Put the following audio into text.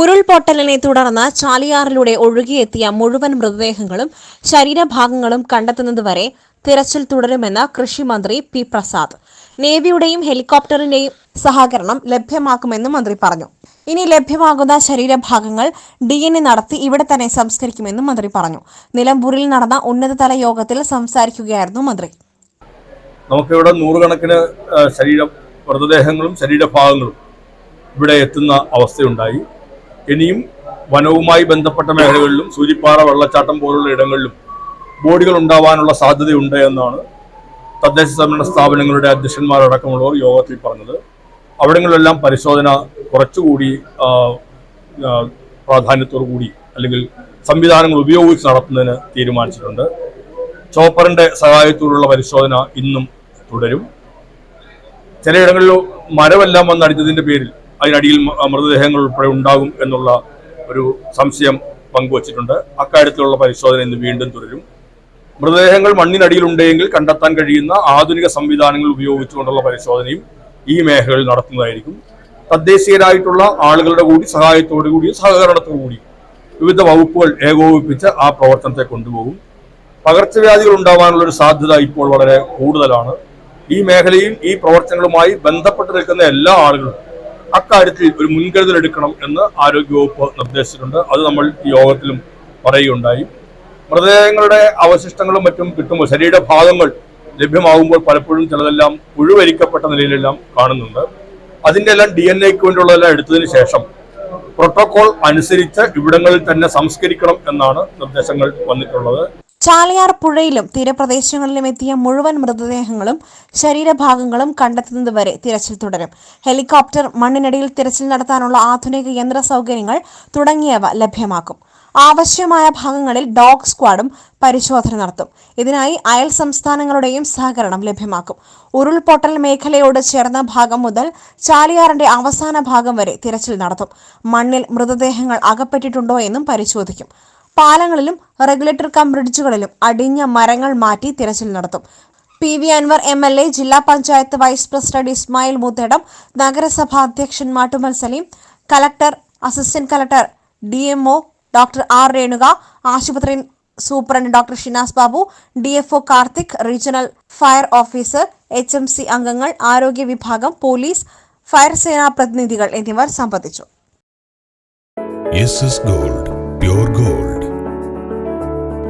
ഉരുൾപൊട്ടലിനെ തുടർന്ന് ചാലിയാറിലൂടെ ഒഴുകിയെത്തിയ മുഴുവൻ മൃതദേഹങ്ങളും ശരീരഭാഗങ്ങളും കണ്ടെത്തുന്നതുവരെ തിരച്ചിൽ തുടരുമെന്ന് കൃഷിമന്ത്രി പി പ്രസാദ്. നേവിയുടെയും ഹെലികോപ്റ്ററിന്റെയും സഹകരണം ലഭ്യമാക്കുമെന്നും മന്ത്രി പറഞ്ഞു. ഇനി ലഭ്യമാകുന്ന ശരീരഭാഗങ്ങൾ ഡി എൻ എ നടത്തി ഇവിടെ തന്നെ സംസ്കരിക്കുമെന്നും മന്ത്രി പറഞ്ഞു. നിലമ്പൂരിൽ നടന്ന ഉന്നതതല യോഗത്തിൽ സംസാരിക്കുകയായിരുന്നു മന്ത്രി. നമുക്കിവിടെ നൂറുകണക്കിന് ശരീര മൃതദേഹങ്ങളും ശരീരഭാഗങ്ങളും ഇവിടെ എത്തുന്ന അവസ്ഥയുണ്ടായി. ഇനിയും വനവുമായി ബന്ധപ്പെട്ട മേഖലകളിലും സൂചിപ്പാറ വെള്ളച്ചാട്ടം പോലുള്ള ഇടങ്ങളിലും ബോഡികൾ ഉണ്ടാവാനുള്ള സാധ്യതയുണ്ട് എന്നാണ് തദ്ദേശ സ്വയംഭരണ സ്ഥാപനങ്ങളുടെ അധ്യക്ഷന്മാരടക്കമുള്ളവർ യോഗത്തിൽ പറഞ്ഞത്. അവിടങ്ങളിലെല്ലാം പരിശോധന കുറച്ചുകൂടി പ്രാധാന്യത്തോടു കൂടി അല്ലെങ്കിൽ സംവിധാനങ്ങൾ ഉപയോഗിച്ച് നടത്തുന്നതിന് തീരുമാനിച്ചിട്ടുണ്ട്. ചോപ്പറിന്റെ സഹായത്തോടുള്ള പരിശോധന ഇന്നും തുടരും. ചിലയിടങ്ങളിൽ മരമെല്ലാം വന്നടിച്ചതിന്റെ പേരിൽ അതിനടിയിൽ മൃതദേഹങ്ങൾ ഉൾപ്പെടെ ഉണ്ടാകും എന്നുള്ള ഒരു സംശയം പങ്കുവച്ചിട്ടുണ്ട്. അക്കാര്യത്തിലുള്ള പരിശോധന ഇന്ന് വീണ്ടും തുടരും. മൃതദേഹങ്ങൾ മണ്ണിനടിയിലുണ്ടെങ്കിൽ കണ്ടെത്താൻ കഴിയുന്ന ആധുനിക സംവിധാനങ്ങൾ ഉപയോഗിച്ചുകൊണ്ടുള്ള പരിശോധനയും ഈ മേഖലയിൽ നടത്തുന്നതായിരിക്കും. തദ്ദേശീയരായിട്ടുള്ള ആളുകളുടെ കൂടി സഹായത്തോടു കൂടി സഹകരണത്തോടു കൂടി വിവിധ വകുപ്പുകൾ ഏകോപിപ്പിച്ച് ആ പ്രവർത്തനത്തെ കൊണ്ടുപോകും. പകർച്ചവ്യാധികൾ ഉണ്ടാവാനുള്ള ഒരു സാധ്യത ഇപ്പോൾ വളരെ കൂടുതലാണ്. ഈ മേഖലയും ഈ പ്രവർത്തനങ്ങളുമായി ബന്ധപ്പെട്ട് നിൽക്കുന്ന എല്ലാ ആളുകളും അക്കാര്യത്തിൽ ഒരു മുൻകരുതൽ എടുക്കണം എന്ന് ആരോഗ്യവകുപ്പ് നിർദ്ദേശിച്ചിട്ടുണ്ട്. അത് നമ്മൾ യോഗത്തിലും പറയുകയുണ്ടായി. മൃതദേഹങ്ങളുടെ അവശിഷ്ടങ്ങളും മറ്റും കിട്ടുമ്പോൾ ശരീരഭാഗങ്ങൾ ലഭ്യമാകുമ്പോൾ പലപ്പോഴും ചിലതെല്ലാം പുഴുവരിക്കപ്പെട്ട നിലയിലെല്ലാം കാണുന്നുണ്ട്. അതിന്റെ എല്ലാം ഡി എൻ എക്ക് വേണ്ടിയുള്ളതെല്ലാം എടുത്തതിന് ശേഷം പ്രോട്ടോകോൾ അനുസരിച്ച് ഇവിടങ്ങളിൽ തന്നെ സംസ്കരിക്കണം എന്നാണ് നിർദ്ദേശങ്ങൾ വന്നിട്ടുള്ളത്. ചാലിയാർ പുഴയിലും തീരപ്രദേശങ്ങളിലും എത്തിയ മുഴുവൻ മൃതദേഹങ്ങളും ശരീരഭാഗങ്ങളും കണ്ടെത്തുന്നതുവരെ തിരച്ചിൽ തുടരും. ഹെലികോപ്റ്റർ മണ്ണിനടിയിൽ തിരച്ചിൽ നടത്താനുള്ള ആധുനിക യന്ത്ര സൗകര്യങ്ങൾ തുടങ്ങിയവ ലഭ്യമാക്കും. ആവശ്യമായ ഭാഗങ്ങളിൽ ഡോഗ് സ്ക്വാഡും പരിശോധന നടത്തും. ഇതിനായി അയൽ സംസ്ഥാനങ്ങളുടെയും സഹകരണം ലഭ്യമാക്കും. ഉരുൾപൊട്ടൽ മേഖലയോട് ചേർന്ന ഭാഗം മുതൽ ചാലിയാറിന്റെ അവസാന ഭാഗം വരെ തിരച്ചിൽ നടത്തും. മണ്ണിൽ മൃതദേഹങ്ങൾ അകപ്പെട്ടിട്ടുണ്ടോ എന്നും പരിശോധിക്കും. പാലങ്ങളിലും റെഗുലേറ്റർ കം ബ്രിഡ്ജുകളിലും അടിഞ്ഞ മരങ്ങൾ മാറ്റി തിരച്ചിൽ നടത്തും. P V Anvar M L A ജില്ലാ പഞ്ചായത്ത് വൈസ് പ്രസിഡന്റ് ഇസ്മായിൽ മുത്തേടം നഗരസഭാ അധ്യക്ഷൻ Mattumal Saleem collector assistant collector D M O doctor R Renuka ആശുപത്രി superintendent doctor Shinas Babu D F O Karthik regional fire officer H M C അംഗങ്ങൾ ആരോഗ്യ വിഭാഗം police fire സേനാ പ്രതിനിധികൾ എന്നിവർ സംബന്ധിച്ചു. Gold pure gold